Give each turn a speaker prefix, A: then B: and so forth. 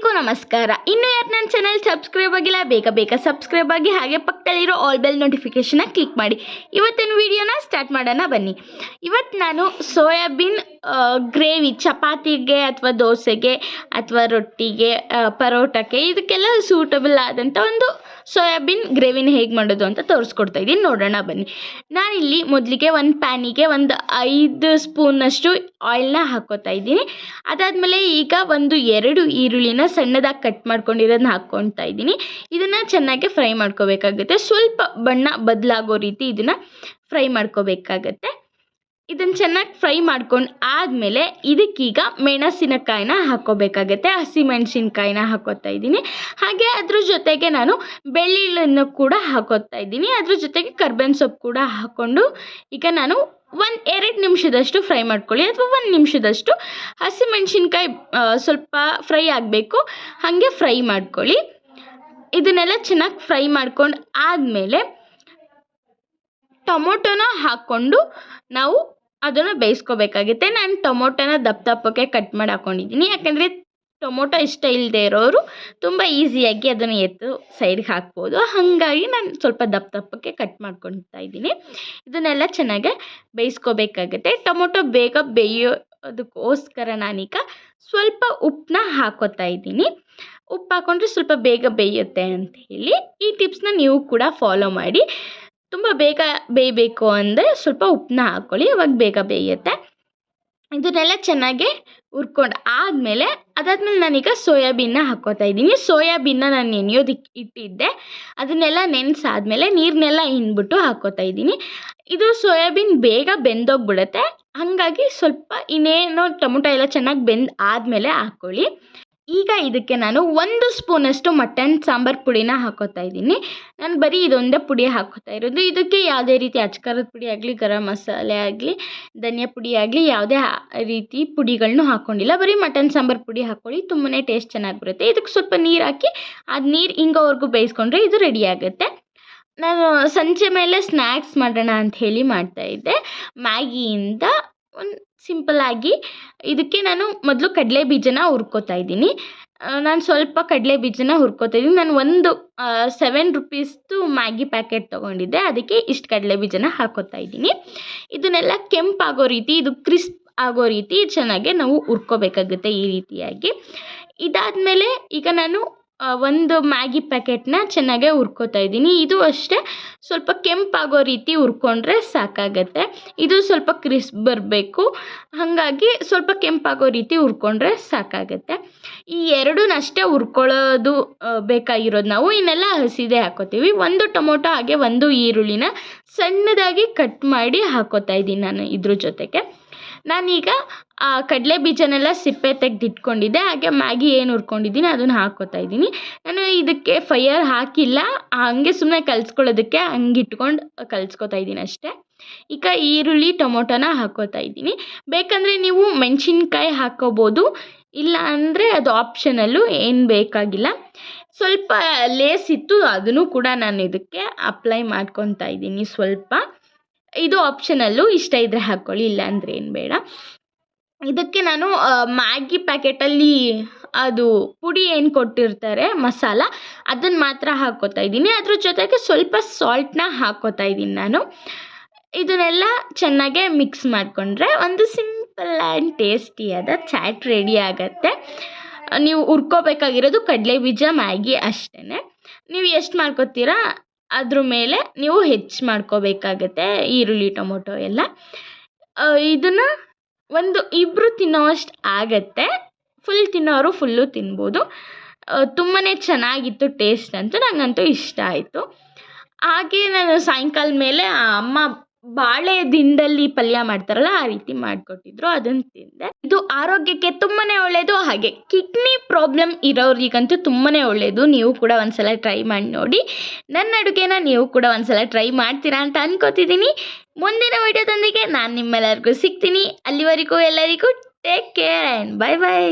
A: ಎಲ್ಲರಿಗೂ ನಮಸ್ಕಾರ. ಇನ್ನು ಯಾರು ನನ್ನ ಚಾನಲ್ ಸಬ್ಸ್ಕ್ರೈಬ್ ಆಗಿಲ್ಲ, ಬೇಗ ಬೇಗ ಸಬ್ಸ್ಕ್ರೈಬ್ ಆಗಿ ಹಾಗೆ ಪಕ್ಕದಲ್ಲಿರೋ ಆಲ್ ಬೆಲ್ ನೋಟಿಫಿಕೇಷನ್ನ ಕ್ಲಿಕ್ ಮಾಡಿ. ಇವತ್ತಿನ ವಿಡಿಯೋನ ಸ್ಟಾರ್ಟ್ ಮಾಡೋಣ ಬನ್ನಿ. ಇವತ್ತು ನಾನು ಸೋಯಾಬೀನ್ ಗ್ರೇವಿ, ಚಪಾತಿಗೆ ಅಥವಾ ದೋಸೆಗೆ ಅಥವಾ ರೊಟ್ಟಿಗೆ ಪರೋಟಕ್ಕೆ ಇದಕ್ಕೆಲ್ಲ ಸೂಟಬಲ್ ಆದಂಥ ಒಂದು ಸೋಯಾಬೀನ್ ಗ್ರೇವಿನ ಹೇಗೆ ಮಾಡೋದು ಅಂತ ತೋರಿಸ್ಕೊಡ್ತಾ ಇದ್ದೀನಿ ನೋಡೋಣ, ಬನ್ನಿ. ನಾನಿಲ್ಲಿ ಮೊದಲಿಗೆ ಒಂದು ಪ್ಯಾನಿಗೆ ಒಂದು ಐದು ಸ್ಪೂನಷ್ಟು ಆಯಿಲ್ನ ಹಾಕ್ಕೋತಾ ಇದ್ದೀನಿ. ಅದಾದಮೇಲೆ ಈಗ ಒಂದು ಎರಡು ಈರುಳ್ಳಿನ ಸಣ್ಣದಾಗಿ ಕಟ್ ಮಾಡ್ಕೊಂಡಿರೋದನ್ನ ಹಾಕ್ಕೊಳ್ತಾ ಇದ್ದೀನಿ. ಇದನ್ನು ಚೆನ್ನಾಗಿ ಫ್ರೈ ಮಾಡ್ಕೋಬೇಕಾಗುತ್ತೆ. ಸ್ವಲ್ಪ ಬಣ್ಣ ಬದಲಾಗೋ ರೀತಿ ಇದನ್ನು ಫ್ರೈ ಮಾಡ್ಕೋಬೇಕಾಗತ್ತೆ. ಇದನ್ನು ಚೆನ್ನಾಗಿ ಫ್ರೈ ಮಾಡ್ಕೊಂಡು ಆದಮೇಲೆ ಇದಕ್ಕೀಗ ಮೆಣಸಿನಕಾಯಿನ ಹಾಕೋಬೇಕಾಗತ್ತೆ ಹಸಿಮೆಣಸಿನ್ಕಾಯಿನ ಹಾಕೋತಾ ಇದ್ದೀನಿ. ಹಾಗೆ ಅದ್ರ ಜೊತೆಗೆ ನಾನು ಬೆಳ್ಳುಳ್ಳಿಯನ್ನು ಕೂಡ ಹಾಕೋತಾ ಇದ್ದೀನಿ. ಅದ್ರ ಜೊತೆಗೆ ಕರ್ಬೇವಿನ ಸೊಪ್ಪು ಕೂಡ ಹಾಕ್ಕೊಂಡು ಈಗ ನಾನು ಒಂದು ಎರಡು ನಿಮಿಷದಷ್ಟು ಫ್ರೈ ಮಾಡ್ಕೊಳ್ಳಿ. ಅಥವಾ ಒಂದು ನಿಮಿಷದಷ್ಟು ಹಸಿಮೆಣಸಿನ್ಕಾಯಿ ಸ್ವಲ್ಪ ಫ್ರೈ ಆಗಬೇಕು. ಹಾಗೆ ಫ್ರೈ ಮಾಡ್ಕೊಳ್ಳಿ. ಇದನ್ನೆಲ್ಲ ಚೆನ್ನಾಗಿ ಫ್ರೈ ಮಾಡ್ಕೊಂಡು ಆದಮೇಲೆ ಟೊಮೊಟೊನ ಹಾಕ್ಕೊಂಡು ನಾವು ಅದನ್ನು ಬೇಯಿಸ್ಕೋಬೇಕಾಗುತ್ತೆ. ನಾನು ಟೊಮೊಟೊನ ದಪ್ಪ ದಪ್ಪಕ್ಕೆ ಕಟ್ ಮಾಡಿ ಹಾಕ್ಕೊಂಡಿದ್ದೀನಿ ಯಾಕೆಂದರೆ ಟೊಮೊಟೊ ಇಷ್ಟ ಇಲ್ಲದೆ ಇರೋರು ತುಂಬ ಈಸಿಯಾಗಿ ಅದನ್ನು ಎತ್ತು ಸೈಡ್ಗೆ ಹಾಕ್ಬೋದು. ಹಾಗಾಗಿ ನಾನು ಸ್ವಲ್ಪ ದಪ್ಪ ದಪ್ಪಕ್ಕೆ ಕಟ್ ಮಾಡ್ಕೊಳ್ತಾ ಇದ್ದೀನಿ. ಇದನ್ನೆಲ್ಲ ಚೆನ್ನಾಗಿ ಬೇಯಿಸ್ಕೋಬೇಕಾಗುತ್ತೆ. ಟೊಮೊಟೊ ಬೇಗ ಬೇಯೋದಕ್ಕೋಸ್ಕರ ನಾನೀಗ ಸ್ವಲ್ಪ ಉಪ್ಪನ್ನ ಹಾಕೋತಾ ಇದ್ದೀನಿ. ಉಪ್ಪು ಹಾಕ್ಕೊಂಡ್ರೆ ಸ್ವಲ್ಪ ಬೇಗ ಬೇಯುತ್ತೆ ಅಂತ ಹೇಳಿ ಈ ಟಿಪ್ಸ್ನ ನೀವು ಕೂಡ ಫಾಲೋ ಮಾಡಿ. ತುಂಬ ಬೇಗ ಬೇಯಬೇಕು ಅಂದರೆ ಸ್ವಲ್ಪ ಉಪ್ಪನ್ನ ಹಾಕ್ಕೊಳ್ಳಿ ಅವಾಗ ಬೇಗ ಬೇಯುತ್ತೆ. ಇದನ್ನೆಲ್ಲ ಚೆನ್ನಾಗಿ ಹುರ್ಕೊಂಡು ಆದಮೇಲೆ ಅದಾದಮೇಲೆ ನಾನೀಗ ಸೋಯಾಬೀನ್ನ ಹಾಕ್ಕೋತಾ ಇದ್ದೀನಿ. ಸೋಯಾಬೀನ್ನ ನಾನು ನೆನೆಯೋದಕ್ಕೆ ಇಟ್ಟಿದ್ದೆ. ಅದನ್ನೆಲ್ಲ ನೆನೆಸಾದ್ಮೇಲೆ ನೀರನ್ನೆಲ್ಲ ಹಿಂಡ್ಬಿಟ್ಟು ಹಾಕ್ಕೋತಾ ಇದ್ದೀನಿ. ಇದು ಸೋಯಾಬೀನ್ ಬೇಗ ಬೆಂದೋಗ್ಬಿಡುತ್ತೆ. ಹಾಗಾಗಿ ಸ್ವಲ್ಪ ಇನ್ನೇನು ಟೊಮೊಟೊ ಎಲ್ಲ ಚೆನ್ನಾಗಿ ಬೆಂದು ಆದಮೇಲೆ ಹಾಕ್ಕೊಳ್ಳಿ ಈಗ ಇದಕ್ಕೆ ನಾನು ಒಂದು ಸ್ಪೂನಷ್ಟು ಮಟನ್ ಸಾಂಬಾರು ಪುಡಿನ ಹಾಕೋತಾ ಇದ್ದೀನಿ. ನಾನು ಬರೀ ಇದೊಂದೇ ಪುಡಿ ಹಾಕೋತಾ ಇರೋದು. ಇದಕ್ಕೆ ಯಾವುದೇ ರೀತಿ ಅಚ್ಕಾರದ ಪುಡಿ ಆಗಲಿ, ಗರಂ ಮಸಾಲೆ ಆಗಲಿ, ಧನಿಯಾ ಪುಡಿ ಆಗಲಿ, ಯಾವುದೇ ರೀತಿ ಪುಡಿಗಳನ್ನೂ ಹಾಕ್ಕೊಂಡಿಲ್ಲ ಬರೀ ಮಟನ್ ಸಾಂಬಾರು ಪುಡಿ ಹಾಕ್ಕೊಳ್ಳಿ ತುಂಬಾ ಟೇಸ್ಟ್ ಚೆನ್ನಾಗಿ ಬರುತ್ತೆ. ಇದಕ್ಕೆ ಸ್ವಲ್ಪ ನೀರು ಹಾಕಿ, ಅದು ನೀರು ಹಿಂಗೋವರೆಗೂ ಬೇಯಿಸ್ಕೊಂಡ್ರೆ ಇದು ರೆಡಿ ಆಗುತ್ತೆ. ನಾನು ಸಂಜೆ ಮೇಲೆ ಸ್ನ್ಯಾಕ್ಸ್ ಮಾಡೋಣ ಅಂತ ಹೇಳಿ ಮಾಡ್ತಾಯಿದ್ದೆ ಮ್ಯಾಗಿಯಿಂದ ಒಂದು ಸಿಂಪಲ್ಲಾಗಿ ಇದಕ್ಕೆ ನಾನು ಮೊದಲು ಕಡಲೆ ಬೀಜನ ಹುರ್ಕೋತಾ ಇದ್ದೀನಿ. ನಾನು ಸ್ವಲ್ಪ ಕಡಲೆ ಬೀಜನ ಹುರ್ಕೋತಾ ಇದ್ದೀನಿ. ನಾನು ಒಂದು ಸೆವೆನ್ ರುಪೀಸ್ದು ಮ್ಯಾಗಿ ಪ್ಯಾಕೆಟ್ ತೊಗೊಂಡಿದ್ದೆ. ಅದಕ್ಕೆ ಇಷ್ಟು ಕಡಲೆ ಬೀಜನ ಹಾಕೋತಾ ಇದ್ದೀನಿ. ಇದನ್ನೆಲ್ಲ ಕೆಂಪಾಗೋ ರೀತಿ, ಇದು ಕ್ರಿಸ್ಪ್ ಆಗೋ ರೀತಿ ಚೆನ್ನಾಗಿ ನಾವು ಹುರ್ಕೋಬೇಕಾಗುತ್ತೆ ಈ ರೀತಿಯಾಗಿ. ಇದಾದಮೇಲೆ ಈಗ ನಾನು ಒಂದು ಮ್ಯಾಗಿ ಪ್ಯಾಕೆಟ್ನ ಚೆನ್ನಾಗೆ ಹುರ್ಕೊತಾ ಇದ್ದೀನಿ. ಇದು ಅಷ್ಟೇ, ಸ್ವಲ್ಪ ಕೆಂಪಾಗೋ ರೀತಿ ಹುರ್ಕೊಂಡ್ರೆ ಸಾಕಾಗತ್ತೆ. ಇದು ಸ್ವಲ್ಪ ಕ್ರಿಸ್ಪ್ ಬರಬೇಕು. ಹಾಗಾಗಿ ಸ್ವಲ್ಪ ಕೆಂಪಾಗೋ ರೀತಿ ಹುರ್ಕೊಂಡ್ರೆ ಸಾಕಾಗತ್ತೆ. ಈ ಎರಡನ್ನಷ್ಟೇ ಹುರ್ಕೊಳ್ಳೋದು ಬೇಕಾಗಿರೋದು ನಾವು. ಇನ್ನೆಲ್ಲ ಹಸಿದೆ ಹಾಕೋತೀವಿ. ಒಂದು ಟೊಮೊಟೊ, ಹಾಗೆ ಒಂದು ಈರುಳ್ಳಿನ ಸಣ್ಣದಾಗಿ ಕಟ್ ಮಾಡಿ ಹಾಕೋತಾ ಇದ್ದೀನಿ ನಾನು ಇದ್ರ ಜೊತೆಗೆ. ನಾನೀಗ ಕಡಲೆ ಬೀಜನೆಲ್ಲ ಸಿಪ್ಪೆ ತೆಗೆದಿಟ್ಕೊಂಡಿದ್ದೆ. ಹಾಗೆ ಮ್ಯಾಗಿ ಏನು ಹುರ್ಕೊಂಡಿದ್ದೀನಿ ಅದನ್ನು ಹಾಕ್ಕೋತಾ ಇದ್ದೀನಿ. ನಾನು ಇದಕ್ಕೆ ಫೈಯರ್ ಹಾಕಿಲ್ಲ. ಹಾಗೆ ಸುಮ್ಮನೆ ಕಲ್ಸ್ಕೊಳ್ಳೋದಕ್ಕೆ ಹಂಗೆ ಇಟ್ಕೊಂಡು ಕಲ್ಸ್ಕೊತಾ ಇದ್ದೀನಿ ಅಷ್ಟೇ. ಈಗ ಈರುಳ್ಳಿ, ಟೊಮೊಟೊನ ಹಾಕ್ಕೋತಾ ಇದ್ದೀನಿ. ಬೇಕಂದರೆ ನೀವು ಮೆಣಸಿನ್ಕಾಯಿ ಹಾಕ್ಕೋಬೋದು ಇಲ್ಲ ಅಂದರೆ ಅದು ಆಪ್ಷನಲ್ಲು, ಏನು ಬೇಕಾಗಿಲ್ಲ. ಸ್ವಲ್ಪ ಲೇಸ್ ಇತ್ತು, ಅದನ್ನು ಕೂಡ ನಾನು ಇದಕ್ಕೆ ಅಪ್ಲೈ ಮಾಡ್ಕೊತಾ ಇದ್ದೀನಿ ಸ್ವಲ್ಪ. ಇದು ಆಪ್ಷನಲ್ಲು ಇಷ್ಟ ಇದ್ದರೆ ಹಾಕ್ಕೊಳ್ಳಿ ಇಲ್ಲ ಅಂದರೆ ಏನು ಬೇಡ. ಇದಕ್ಕೆ ನಾನು ಮ್ಯಾಗಿ ಪ್ಯಾಕೆಟಲ್ಲಿ ಅದು ಪುಡಿ ಏನು ಕೊಟ್ಟಿರ್ತಾರೆ, ಮಸಾಲ ಅದನ್ನು ಮಾತ್ರ ಹಾಕ್ಕೋತಾ ಇದ್ದೀನಿ. ಅದ್ರ ಜೊತೆಗೆ ಸ್ವಲ್ಪ ಸಾಲ್ಟ್ನ ಹಾಕ್ಕೋತಾ ಇದ್ದೀನಿ ನಾನು. ಇದನ್ನೆಲ್ಲ ಚೆನ್ನಾಗೆ ಮಿಕ್ಸ್ ಮಾಡಿಕೊಂಡ್ರೆ ಒಂದು ಸಿಂಪಲ್ ಆ್ಯಂಡ್ ಟೇಸ್ಟಿಯಾದ ಚಾಟ್ ರೆಡಿ ಆಗುತ್ತೆ. ನೀವು ಹುರ್ಕೋಬೇಕಾಗಿರೋದು ಕಡಲೆ ಬೀಜ ಮ್ಯಾಗಿ ಅಷ್ಟೇ ನೀವು ಎಷ್ಟು ಮಾಡ್ಕೊತೀರಾ? ಅದ್ರ ಮೇಲೆ ನೀವು ಹೆಚ್ಚು ಮಾಡ್ಕೋಬೇಕಾಗತ್ತೆ ಈರುಳ್ಳಿ, ಟೊಮೊಟೊ ಎಲ್ಲ. ಇದನ್ನು ಒಂದು ಇಬ್ಬರು ತಿನ್ನೋವಷ್ಟು ಆಗತ್ತೆ. ಫುಲ್ ತಿನ್ನೋರು ಫುಲ್ಲು ತಿನ್ಬೋದು. ತುಂಬಾ ಚೆನ್ನಾಗಿತ್ತು ಟೇಸ್ಟ್ ಅಂತೂ ನನಗಂತೂ ಇಷ್ಟ ಆಯಿತು. ಹಾಗೆ ನಾನು ಸಾಯಂಕಾಲ ಮೇಲೆ ಅಮ್ಮ ಬಾಳೆ ದಿಂಡಲ್ಲಿ ಪಲ್ಯ ಮಾಡ್ತಾರಲ್ಲ, ಆ ರೀತಿ ಮಾಡ್ಕೊಟ್ಟಿದ್ರು ಅದನ್ನು ತಿಂದೆ. ಇದು ಆರೋಗ್ಯಕ್ಕೆ ತುಂಬಾ ಒಳ್ಳೆಯದು ಹಾಗೆ ಕಿಡ್ನಿ ಪ್ರಾಬ್ಲಮ್ ಇರೋರಿಗಂತೂ ತುಂಬಾ ಒಳ್ಳೆಯದು ನೀವು ಕೂಡ ಒಂದ್ಸಲ ಟ್ರೈ ಮಾಡಿ ನೋಡಿ. ನನ್ನ ಅಡುಗೆನ ನೀವು ಕೂಡ ಒಂದ್ಸಲ ಟ್ರೈ ಮಾಡ್ತೀರಾ ಅಂತ ಅನ್ಕೋತಿದ್ದೀನಿ. ಮುಂದಿನ ವಿಡಿಯೋದೊಂದಿಗೆ ನಾನು ನಿಮ್ಮೆಲ್ಲರಿಗೂ ಸಿಗ್ತೀನಿ. ಅಲ್ಲಿವರೆಗೂ ಎಲ್ಲರಿಗೂ take care and bye bye.